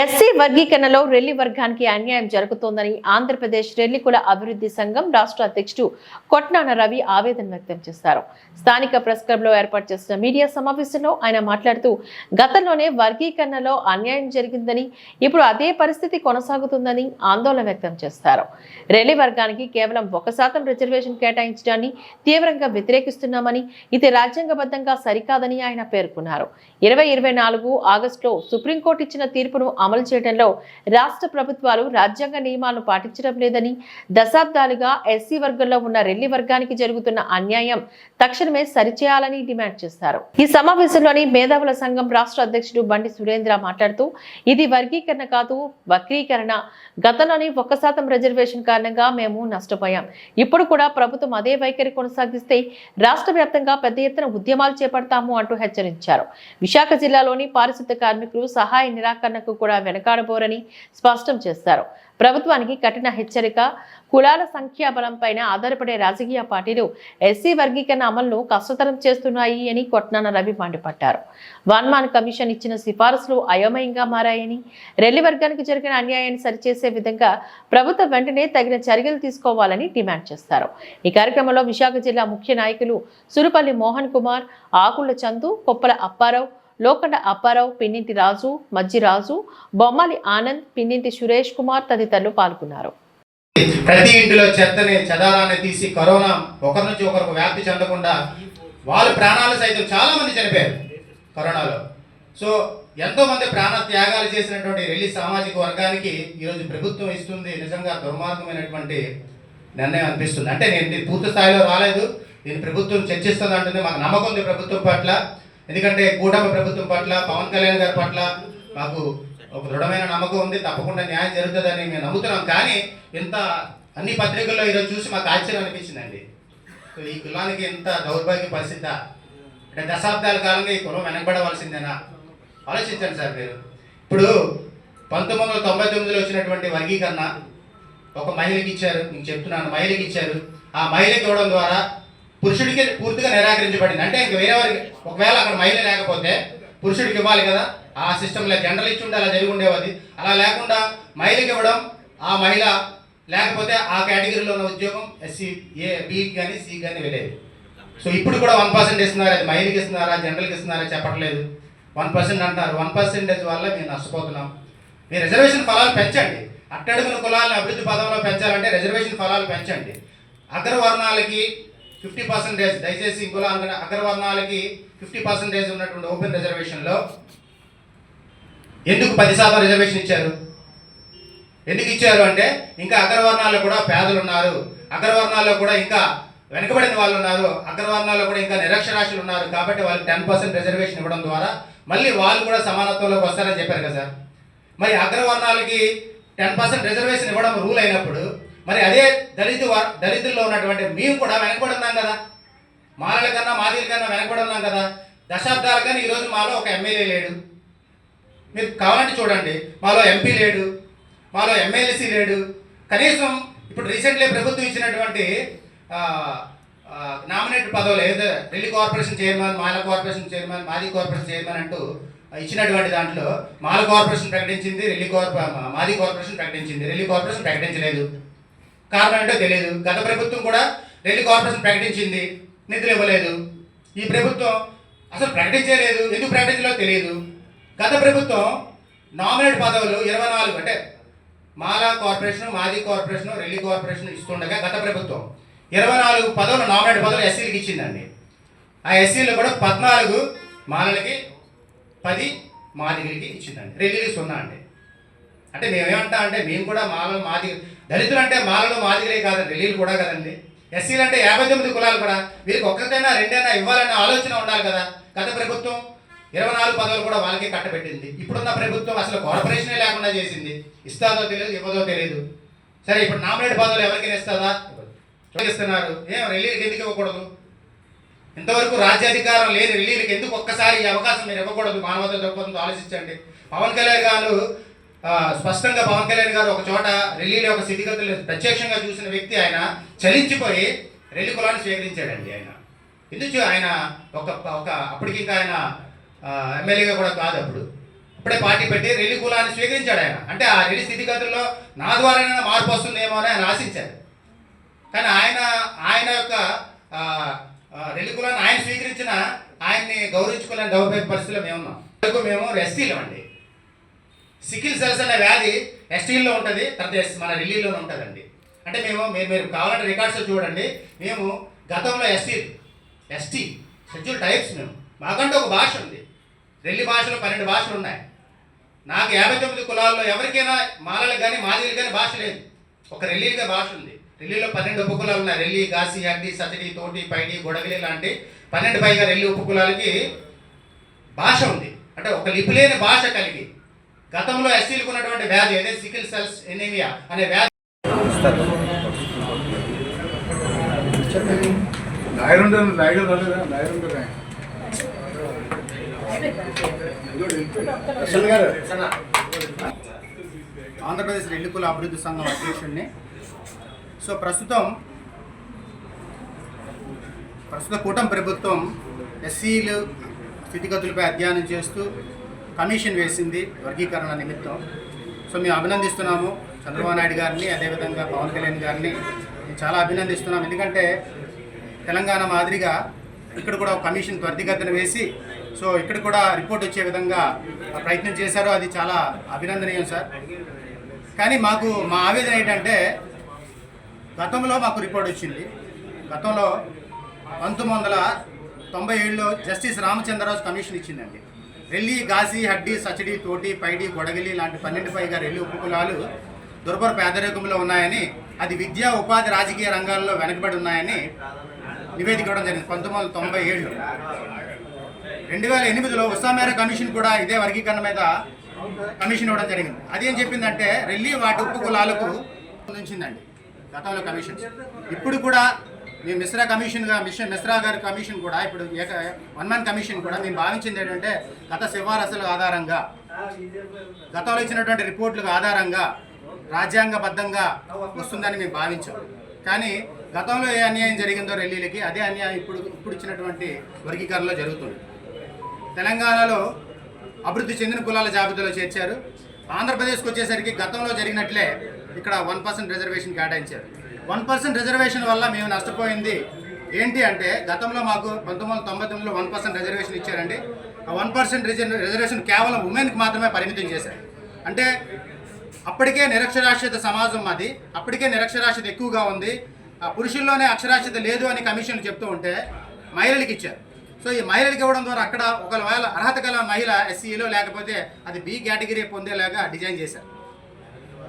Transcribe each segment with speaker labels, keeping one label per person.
Speaker 1: SC వర్గీకరణలో Relli వర్గానికి అన్యాయం జరుగుతోందని ఆంధ్రప్రదేశ్ రెల్లి కుల అభివృద్ధి సంఘం రాష్ట్ర అధ్యక్షుడు కొట్నాన రవి ఆవేదన వ్యక్తం చేశారు. స్థానిక ప్రెస్ క్లబ్లో ఏర్పాటు చేసిన మీడియా సమావేశంలో ఆయన మాట్లాడుతూ గతంలోనే వర్గీకరణలో అన్యాయం జరిగిందని ఇప్పుడు అదే పరిస్థితి కొనసాగుతుందని ఆందోళన వ్యక్తం చేస్తారు. రెల్లి వర్గానికి కేవలం ఒక శాతం రిజర్వేషన్ కేటాయించడాన్ని తీవ్రంగా వ్యతిరేకిస్తున్నామని ఇది రాజ్యాంగబద్ధంగా సరికాదని ఆయన పేర్కొన్నారు. ఇరవై ఇరవై నాలుగు ఆగస్టులో సుప్రీంకోర్టు ఇచ్చిన తీర్పును అమలు చేయడంలో రాష్ట్ర ప్రభుత్వాలు రాజ్యాంగ నియమాలను పాటించడం లేదని దశాబ్దాలుగా ఎస్సీ వర్గంలో ఉన్న రెల్లి వర్గానికి జరుగుతున్న అన్యాయం తక్షణమే సరిచేయాలని డిమాండ్ చేశారు. ఈ సమావేశంలోని మేధావుల సంఘం రాష్ట్ర అధ్యక్షుడు బండి సురేంద్ర మాట్లాడుతూ ఇది వర్గీకరణ కాదు వక్రీకరణ. గతంలోని ఒక్క శాతం రిజర్వేషన్ కారణంగా మేము నష్టపోయాం. ఇప్పుడు కూడా ప్రభుత్వం అదే వైఖరి కొనసాగిస్తే రాష్ట్ర వ్యాప్తంగా పెద్ద ఎత్తున ఉద్యమాలు చేపడతాము అంటూ హెచ్చరించారు. విశాఖ జిల్లాలోని పారిశుద్ధ కార్మికులు సహాయ నిరాకరణకు కూడా వెనకాడబోరని స్పష్టం చేశారు. ప్రభుత్వానికి కఠిన హెచ్చరిక కులాల సంఖ్యాబలంపైన ఆధారపడే రాజకీయ పార్టీలు ఎస్సీ వర్గీకరణ అమలును కష్టతరం చేస్తున్నాయి అని కొట్నాన రవి మండిపడ్డారు. వన్మాన్ కమిషన్ ఇచ్చిన సిఫారసులు అయోమయంగా మారాయని రెల్లి వర్గానికి జరిగిన అన్యాయాన్ని సరిచేసే విధంగా ప్రభుత్వం వెంటనే తగిన చర్యలు తీసుకోవాలని డిమాండ్ చేస్తారు ఈ కార్యక్రమంలో విశాఖ జిల్లా ముఖ్య నాయకులు సురుపల్లి మోహన్ కుమార్ ఆకుల చందు కొప్పల అప్పారావు లోకండ అప్పారావు పిన్నింటి రాజు మజ్జిరాజు బొమ్మలి ఆనంద్ పిన్నింటి సురేష్ కుమార్ తదితరులు పాల్గొన్నారు.
Speaker 2: ప్రతి ఇంటిలో చెత్తని చెదారాన్ని తీసి కరోనా ఒకరి నుంచి ఒకరికి వ్యాప్తి చెందకుండా వాళ్ళ ప్రాణాలు సైతం చాలా మంది చనిపోయారు కరోనాలో. సో ఎంతో మంది ప్రాణ త్యాగాలు చేసినటువంటి రెల్లి సామాజిక వర్గానికి ఈరోజు ప్రభుత్వం ఇస్తుంది నిజంగా దుర్మార్గమైనటువంటి నిర్ణయం అనిపిస్తుంది. అంటే నేను పూర్తి స్థాయిలో రాలేదు నేను ప్రభుత్వం చర్చిస్తుంది అంటుంది మాకు నమ్మకం ఉంది ప్రభుత్వం పట్ల. ఎందుకంటే కూటమి ప్రభుత్వం పట్ల పవన్ కళ్యాణ్ గారి పట్ల మాకు ఒక దృఢమైన నమ్మకం ఉంది. తప్పకుండా న్యాయం జరుగుతుందని మేము నమ్ముతున్నాం. కానీ ఇంత అన్ని పత్రికల్లో ఈరోజు చూసి మాకు ఆశ్చర్యం అనిపించిందండి. ఈ కులానికి ఇంత దౌర్భాగ్య పరిస్థితి అంటే దశాబ్దాల కాలంగా ఈ కులం వెనకబడవలసిందేనా? ఆలోచించండి సార్ మీరు. ఇప్పుడు పంతొమ్మిది వందల తొంభై తొమ్మిదిలో వచ్చినటువంటి వర్గీకరణ ఒక మహిళకి ఇచ్చారు. నేను చెప్తున్నాను మహిళకి ఇచ్చారు. ఆ మహిళకి ఇవ్వడం ద్వారా పురుషుడికి పూర్తిగా నిరాకరించబడింది. అంటే ఇంక వేరే వారికి ఒకవేళ అక్కడ మహిళ లేకపోతే పురుషుడికి ఇవ్వాలి కదా. ఆ సిస్టంలో జనరల్ ఇచ్చి ఉంటే అలా జరిగి ఉండేది అలా లేకుండా మహిళకి ఇవ్వడం ఆ మహిళ లేకపోతే ఆ కేటగిరీలో ఉన్న ఉద్యోగం ఎస్సీ ఏ బికి కానీ సి కానీ వెళ్ళేది. సో ఇప్పుడు కూడా వన్ పర్సెంట్ ఇస్తున్నారు? అది మహిళకి ఇస్తున్నారా? జనరల్కి ఇస్తున్నారా? చెప్పట్లేదు. వన్ పర్సెంట్ అంటారు. వన్ పర్సెంటేజ్ వల్ల మేము నష్టపోతున్నాం. మీ రిజర్వేషన్ ఫలాలు పెంచండి. అట్టడుగున కులాలను అభివృద్ధి పదంలో పెంచాలంటే రిజర్వేషన్ ఫలాలు పెంచండి. అగ్రవర్ణాలకి ఫిఫ్టీ పర్సెంటేజ్ దయచేసి కుల అగ్రవర్ణాలకి ఫిఫ్టీ పర్సెంటేజ్ ఉన్నటువంటి ఓపెన్ రిజర్వేషన్లో. ఎందుకు పది శాతం రిజర్వేషన్ ఇచ్చారు? ఎందుకు ఇచ్చారు అంటే ఇంకా అగ్రవర్ణాల్లో కూడా పేదలు ఉన్నారు అగ్రవర్ణాల్లో కూడా ఇంకా వెనుకబడిన వాళ్ళు ఉన్నారు. అగ్రవర్ణాల్లో కూడా ఇంకా నిరక్షరాశులు ఉన్నారు. కాబట్టి వాళ్ళకి టెన్ పర్సెంట్ రిజర్వేషన్ ఇవ్వడం ద్వారా మళ్ళీ వాళ్ళు కూడా సమానత్వంలోకి వస్తారని చెప్పారు కదా సార్. మరి అగ్రవర్ణాలకి టెన్ పర్సెంట్ రిజర్వేషన్ ఇవ్వడం రూల్ అయినప్పుడు మరి అదే దళిత దళితుల్లో ఉన్నటువంటి మేము కూడా వెనకబడున్నాం కదా. మాలల కన్నా మాదిల కన్నా వెనకబడున్నాం కదా. దశాబ్దాలుగా కానీ ఈరోజు మాలో ఒక ఎమ్మెల్యే లేడు. మీరు కావాలంటే చూడండి మాలో ఎంపీ లేడు మాలో ఎమ్మెల్సీ లేడు. కనీసం ఇప్పుడు రీసెంట్లీ ప్రభుత్వం ఇచ్చినటువంటి నామినేట్ పదవులు ఏదో ఢిల్లీ కార్పొరేషన్ చైర్మన్ మాల కార్పొరేషన్ చైర్మన్ మాది కార్పొరేషన్ చైర్మన్ అంటూ ఇచ్చినటువంటి దాంట్లో మాల కార్పొరేషన్ ప్రకటించింది ఢిల్లీ కార్పొ మాది కార్పొరేషన్ ప్రకటించింది ఢిల్లీ కార్పొరేషన్ ప్రకటించలేదు. కారణం ఏంటో తెలియదు. గత ప్రభుత్వం కూడా రెండు కార్పొరేషన్ ప్రకటించింది. నిధులు ఇవ్వలేదు. ఈ ప్రభుత్వం అసలు ప్రకటించలేదు. ఎందుకు ప్రకటించలేదో తెలియదు. గత ప్రభుత్వం నామినేట్ పదవులు ఇరవై నాలుగు అంటే మాలా కార్పొరేషన్ మాది కార్పొరేషన్ రెల్లి కార్పొరేషన్ ఇస్తుండగా గత ప్రభుత్వం ఇరవై నాలుగు పదవులు నామినేట్ పదవులు ఎస్సీలకు ఇచ్చిందండి. ఆ ఎస్సీలో కూడా పద్నాలుగు మాలలకి పది మాదిగలకి ఇచ్చిందండి. రెల్లీకి సున్నా అండి. అంటే మేమేమంటా అంటే మేము కూడా మాల మాది దళితులు అంటే మాలలు మాదిగలే కాదండి రెల్లీలు కూడా కదండి. ఎస్సీలు అంటే యాభై తొమ్మిది కులాలు కూడా. వీరికి ఒక్కరికైనా రెండైనా ఇవ్వాలనే ఆలోచన ఉండాలి కదా. గత ప్రభుత్వం ఇరవై నాలుగు పదవులు కూడా వాళ్ళకే కట్టబెట్టింది. ఇప్పుడున్న ప్రభుత్వం అసలు కార్పొరేషనే లేకుండా చేసింది. ఇస్తాదో తెలియదు ఇవ్వదో తెలియదు. సరే ఇప్పుడు నామినేట్ పదవులు ఎవరికైనా ఇస్తుందా చూపిస్తున్నారు ఇస్తున్నారు ఏం రిలీలకు ఎందుకు ఇవ్వకూడదు? ఇంతవరకు రాజ్యాధికారం లేని రిలీలకు ఎందుకు ఒక్కసారి ఈ అవకాశం మీరు ఇవ్వకూడదు? మానవత దృక్పథంతో ఆలోచించండి. పవన్ కళ్యాణ్ గారు స్పష్టంగా పవన్ కళ్యాణ్ గారు ఒక చోట రెల్లీలో ఒక స్థితిగతులు ప్రత్యక్షంగా చూసిన వ్యక్తి ఆయన చలించిపోయి రెల్లి కులాన్ని స్వీకరించాడండి ఆయన. ఎందుకు ఆయన ఒక ఒక అప్పటికి ఇంకా ఆయన ఎమ్మెల్యేగా కూడా కాదు అప్పుడు. ఇప్పుడే పార్టీ పెట్టి రెల్లి కులాన్ని స్వీకరించాడు ఆయన. అంటే ఆ రెల్లి స్థితిగతుల్లో నా ద్వారానైనా మార్పు వస్తుందేమో అని ఆయన ఆశించారు. కానీ ఆయన ఆయన యొక్క రెల్లి కులాన్ని ఆయన స్వీకరించిన ఆయన్ని గౌరవించుకోలేని దౌర్భాగ్య పరిస్థితిలో మేము ఉన్నాం మేము ఎస్టీలం అండి. సికిల్ సెల్స్ అనే వ్యాధి ఎస్టీల్లో ఉంటుంది తర్వాత ఎస్ మన ఢిల్లీలోనే ఉంటుందండి. అంటే మేము మీరు మీరు కావాలంటే రికార్డ్స్ చూడండి. మేము గతంలో ఎస్టీ ఎస్టీ షెడ్యూల్ టైప్స్ మేము. మాకంటే ఒక భాష ఉంది. రెల్లి భాషలో పన్నెండు భాషలు ఉన్నాయి. నాకు యాభై తొమ్మిది కులాల్లో ఎవరికైనా మాలలకు కానీ మాదిలకు కానీ భాష లేదు. ఒక రెల్లీగా భాష ఉంది. రెల్లీలో పన్నెండు ఉపకులాలు ఉన్నాయి. రెల్లి కాసి అడ్డి సతడి తోటి పైడి గొడవలి లాంటి పన్నెండు పైగా రెల్లి ఉపకులాలకి భాష ఉంది. అంటే ఒక లిపి లేని భాష కలిగి గతంలో ఎస్సీలకు ఉన్నటువంటి వ్యాధి అదే సికిల్ సెల్స్ ఎనీమియా అనే వ్యాధి
Speaker 3: నాయరుండ నాయుడు
Speaker 2: ఆంధ్రప్రదేశ్ రెల్లికుల అభివృద్ధి సంఘం అధ్యక్షుడిని. సో ప్రస్తుతం ప్రస్తుత కూటమి ప్రభుత్వం ఎస్సీలు స్థితిగతులపై అధ్యయనం చేస్తూ కమిషన్ వేసింది వర్గీకరణ నిమిత్తం. సో మేము అభినందిస్తున్నాము చంద్రబాబు నాయుడు గారిని అదేవిధంగా పవన్ కళ్యాణ్ గారిని. మేము చాలా అభినందిస్తున్నాం ఎందుకంటే తెలంగాణ మాదిరిగా ఇక్కడ కూడా ఒక కమిషన్ త్వరితగతిన వేసి సో ఇక్కడ కూడా రిపోర్ట్ వచ్చే విధంగా ప్రయత్నం చేశారు. అది చాలా అభినందనీయం సార్. కానీ మాకు మా ఆవేదన ఏంటంటే గతంలో మాకు రిపోర్ట్ వచ్చింది. గతంలో పంతొమ్మిది వందల తొంభై ఏడులో జస్టిస్ రామచంద్రరాజు కమిషన్ ఇచ్చిందండి. రెల్లి గాసి హడ్డి సచడి తోటి పైడి గొడగిలి లాంటి పన్నెండు పైగా రెల్లి ఉపకులాలు దుర్భర పేదరికంలో ఉన్నాయని అది విద్యా ఉపాధి రాజకీయ రంగాల్లో వెనకబడి ఉన్నాయని నివేదిక ఇవ్వడం జరిగింది. పంతొమ్మిది వందల తొంభై ఏడు. రెండు వేల ఎనిమిదిలో ఉస్సామేర కమిషన్ కూడా ఇదే వర్గీకరణ మీద కమిషన్ ఇవ్వడం జరిగింది. అదేం చెప్పిందంటే రెల్లి వాటి ఉప్పు కులాలకు ఉంచిందండి గతంలో కమిషన్ ఇప్పుడు కూడా మీ మిశ్రా కమిషన్గా మిషన్ మిశ్రా గారి కమిషన్ కూడా ఇప్పుడు ఏక వన్ మ్యాన్ కమిషన్ కూడా మేము భావించింది ఏంటంటే గత సిఫారసుల ఆధారంగా గతంలో ఇచ్చినటువంటి రిపోర్ట్లకు ఆధారంగా రాజ్యాంగబద్ధంగా వస్తుందని మేము భావించాం. కానీ గతంలో ఏ అన్యాయం జరిగిందో రెల్లీలకి అదే అన్యాయం ఇప్పుడు ఇప్పుడు ఇచ్చినటువంటి వర్గీకరణలో జరుగుతుంది. తెలంగాణలో అభివృద్ధి చెందిన కులాల జాబితాలో చేర్చారు. ఆంధ్రప్రదేశ్కి వచ్చేసరికి గతంలో జరిగినట్లే ఇక్కడ వన్ పర్సెంట్ రిజర్వేషన్ కేటాయించారు. వన్ పర్సెంట్ రిజర్వేషన్ వల్ల మేము నష్టపోయింది. ఏంటి అంటే గతంలో మాకు పంతొమ్మిది వందల తొంభై తొమ్మిదిలో వన్ పర్సెంట్ రిజర్వేషన్ ఇచ్చారండి. ఆ వన్ పర్సెంట్ రిజర్వేషన్ కేవలం ఉమెన్కి మాత్రమే పరిమితం చేశారు. అంటే అప్పటికే నిరక్షరాస్యత సమాజం మాది. అప్పటికే నిరక్షరాస్యత ఎక్కువగా ఉంది. ఆ పురుషుల్లోనే అక్షరాస్యత లేదు అని కమిషన్లు చెప్తూ ఉంటే మహిళలకు ఇచ్చారు. సో ఈ మహిళలకు ఇవ్వడం ద్వారా అక్కడ ఒకవేళ అర్హత గల మహిళ ఎస్సీలో లేకపోతే అది బి కేటగిరీ పొందేలాగా డిజైన్ చేశారు.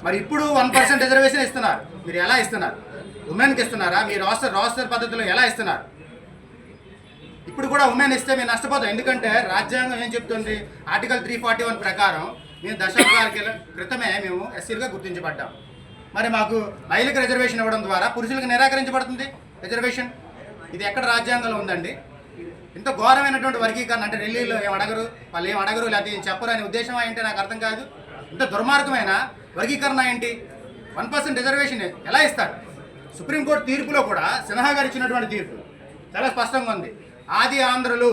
Speaker 2: మరి ఇప్పుడు వన్ పర్సెంట్ రిజర్వేషన్ ఇస్తున్నారు. మీరు ఎలా ఇస్తున్నారు? ఉమెన్కి ఇస్తున్నారా? మీ రాస్టర్ రాస్టర్ పద్ధతిలో ఎలా ఇస్తున్నారు? ఇప్పుడు కూడా ఉమెన్ ఇస్తే మేము నష్టపోతాం ఎందుకంటే రాజ్యాంగం ఏం చెప్తుంది? ఆర్టికల్ త్రీ ఫార్టీ వన్ ప్రకారం మేము దశాబ్దాల క్రితమే మేము ఎస్సీలుగా గుర్తించబడ్డాం. మరి మాకు మహిళలకు రిజర్వేషన్ ఇవ్వడం ద్వారా పురుషులకు నిరాకరించబడుతుంది రిజర్వేషన్ ఇది ఎక్కడ రాజ్యాంగంలో ఉందండి? ఇంత ఘోరమైనటువంటి వర్గీకరణ అంటే ఢిల్లీలో ఏం అడగరు వాళ్ళు ఏం అడగరు లేకపోతే ఏం చెప్పరు అనే ఉద్దేశం ఏంటో నాకు అర్థం కాదు. ఇంత దుర్మార్గమైన వర్గీకరణ ఏంటి? వన్ పర్సెంట్ రిజర్వేషన్ ఎలా ఇస్తారు? సుప్రీంకోర్టు తీర్పులో కూడా సిన్హా గారు ఇచ్చినటువంటి తీర్పు చాలా స్పష్టంగా ఉంది. ఆది ఆంధ్రులు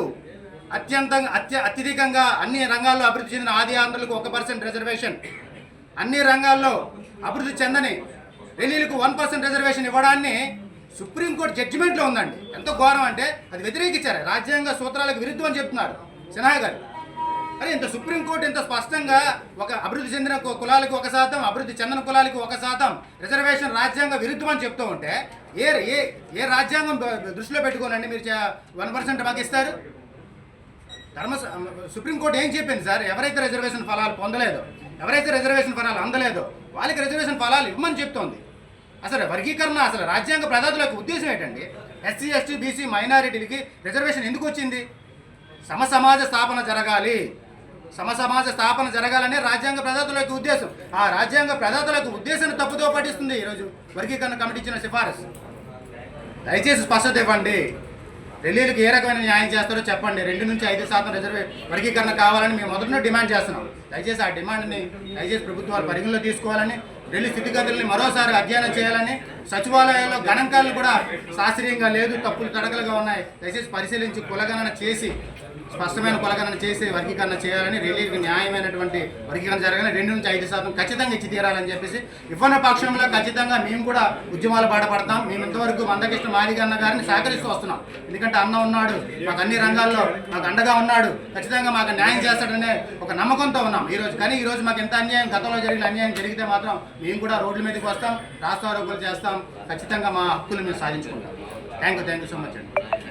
Speaker 2: అత్యంత అత్య అత్యధికంగా అన్ని రంగాల్లో అభివృద్ధి చెందిన ఆది ఆంధ్రులకు ఒక పర్సెంట్ రిజర్వేషన్. అన్ని రంగాల్లో అభివృద్ధి చెందని ఢిల్లీలకు వన్ పర్సెంట్ రిజర్వేషన్ ఇవ్వడాన్ని సుప్రీంకోర్టు జడ్జిమెంట్లో ఉందండి. ఎంతో ఘోరం అంటే అది వ్యతిరేకించారు. రాజ్యాంగ సూత్రాలకు విరుద్ధం అని చెప్తున్నారు సిన్హా గారు. అరే ఇంత సుప్రీంకోర్టు ఇంత స్పష్టంగా ఒక అభివృద్ధి చెందిన కులాలకు ఒక శాతం అభివృద్ధి చెందిన కులాలకు ఒక శాతం రిజర్వేషన్ రాజ్యాంగ విరుద్ధం అని చెప్తూ ఉంటే ఏ ఏ ఏ రాజ్యాంగం దృష్టిలో పెట్టుకోనండి మీరు వన్ పర్సెంట్ మాకు ఇస్తారు? ధర్మ సుప్రీంకోర్టు ఏం చెప్పింది సార్? ఎవరైతే రిజర్వేషన్ ఫలాలు పొందలేదో ఎవరైతే రిజర్వేషన్ ఫలాలు అందలేదో వాళ్ళకి రిజర్వేషన్ ఫలాలు ఇవ్వమని చెప్తోంది. అసలు వర్గీకరణ అసలు రాజ్యాంగ ప్రదాతల ఉద్దేశం ఏంటండి? ఎస్సీ ఎస్టీ బీసీ మైనారిటీలకి రిజర్వేషన్ ఎందుకు వచ్చింది? సమ సమాజ స్థాపన జరగాలి. సమ సమాజ స్థాపన జరగాలనే రాజ్యాంగ ప్రదాతల యొక్క ఉద్దేశం. ఆ రాజ్యాంగ ప్రదాతల యొక్క ఉద్దేశాన్ని తప్పుదో పట్టిస్తుంది ఈరోజు వర్గీకరణ కమిటీ ఇచ్చిన సిఫారసు. దయచేసి స్పష్టత ఇవ్వండి. ఢిల్లీలకు ఏ రకమైన న్యాయం చేస్తారో చెప్పండి. రెండు నుంచి ఐదు శాతం రిజర్వే వర్గీకరణ కావాలని మేము మొదటి డిమాండ్ చేస్తున్నాం. దయచేసి ఆ డిమాండ్ని దయచేసి ప్రభుత్వాలు పరిగణలో తీసుకోవాలని ఢిల్లీ స్థితిగతుల్ని మరోసారి అధ్యయనం చేయాలని సచివాలయాల్లో గణాంకాలు కూడా శాస్త్రీయంగా లేదు తప్పులు తడకలుగా ఉన్నాయి. దయచేసి పరిశీలించి కులగణన చేసి స్పష్టమైన కులగణన చేసి వర్గీకరణ చేయాలని రిలీఫ్ న్యాయమైనటువంటి వర్గీకరణ జరగాలని రెండు నుంచి ఐదు శాతం ఖచ్చితంగా ఇచ్చి తీరాలని చెప్పేసి ఇవ్వని పక్షంలో ఖచ్చితంగా మేము కూడా ఉద్యమాలు బాటపడతాం. మేము ఇంతవరకు మందకృష్ణ మాదిగన్న గారిని సహకరిస్తూ వస్తున్నాం. ఎందుకంటే అన్న ఉన్నాడు మాకు అన్ని రంగాల్లో మాకు అండగా ఉన్నాడు. ఖచ్చితంగా మాకు న్యాయం చేస్తాడనే ఒక నమ్మకంతో ఉన్నాం. ఈరోజు కానీ ఈరోజు మాకు ఎంత అన్యాయం గతంలో జరిగిన అన్యాయం జరిగితే మాత్రం మేము కూడా రోడ్ల మీదకి వస్తాం రాష్ట్ర చేస్తాం. ఖచ్చితంగా మా హక్కులు మేము సాధించుకుంటాం. Thank you thank you so much అండి.